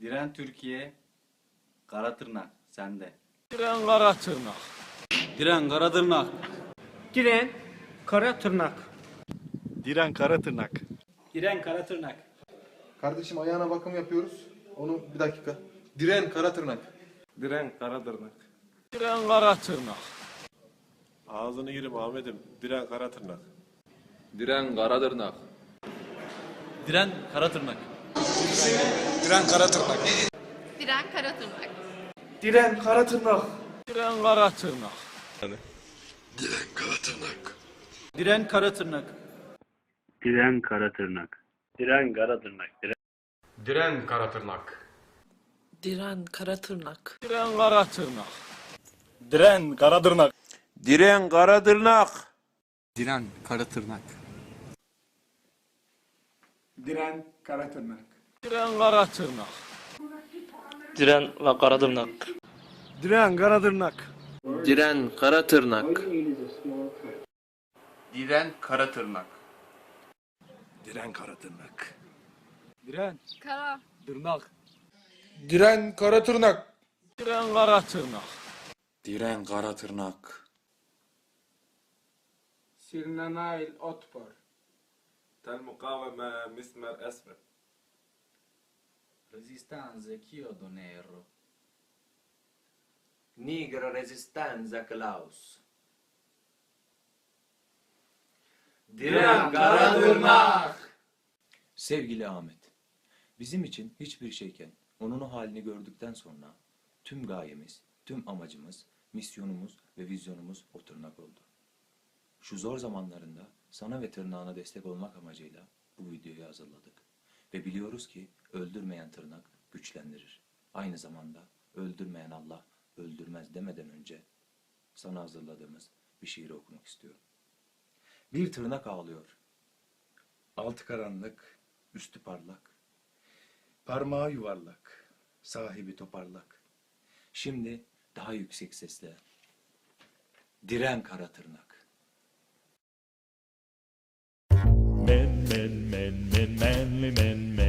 Diren Türkiye, Kara Tırnak sende. Diren kara tırnak. Diren Kara Tırnak. Diren kara tırnak. Diren kara tırnak. Diren kara tırnak. Kardeşim ayağına bakım yapıyoruz. Onu bir dakika. Diren kara tırnak. Diren kara tırnak. Diren kara tırnak. Ağzını yerim Ahmet'im. Diren kara tırnak. Diren Karadırnak. Diren Kara Tırnak. Diren kara tırnak. Diren Karatırnak. Diren kara tırnak. Diren kara tırnak. Diren Kara Tırnak. Diren kara tırnak. Diren kara tırnak. Diren Diren Karatırnak. Diren kara tırnak. Diren kara tırnak. Diren kara tırnak. Diren kara tırnak. Diren Kara Tırnak. Diren kara tırnak. Diren kara tırnak. Diren ve kara tırnak. Diren kara tırnak. Diren Karatırnak. Diren Kara Tırnak. Diren kara tırnak. Diren Kara. tırnak. Diren kara tırnak. Diren kara tırnak. Diren kara tırnak. Silnanail otpor. Tel mukaveme mismer esmer. Resistanze chiodo nero. Nigra Resistenza Klaus. Diren Kara Tırnak. Sevgili Ahmet, bizim için hiçbir şeyken onun o halini gördükten sonra tüm gayemiz, tüm amacımız, misyonumuz ve vizyonumuz o tırnak oldu. Şu zor zamanlarında sana ve tırnağına destek olmak amacıyla bu videoyu hazırladık. Ve biliyoruz ki öldürmeyen tırnak güçlendirir. Aynı zamanda öldürmeyen Allah öldürmez demeden önce sana hazırladığımız bir şiiri okumak istiyorum. Bir tırnak ağlıyor. Altı karanlık, üstü parlak. Parmağı yuvarlak, sahibi toparlak. Şimdi daha yüksek sesle. Diren kara tırnak. men, men.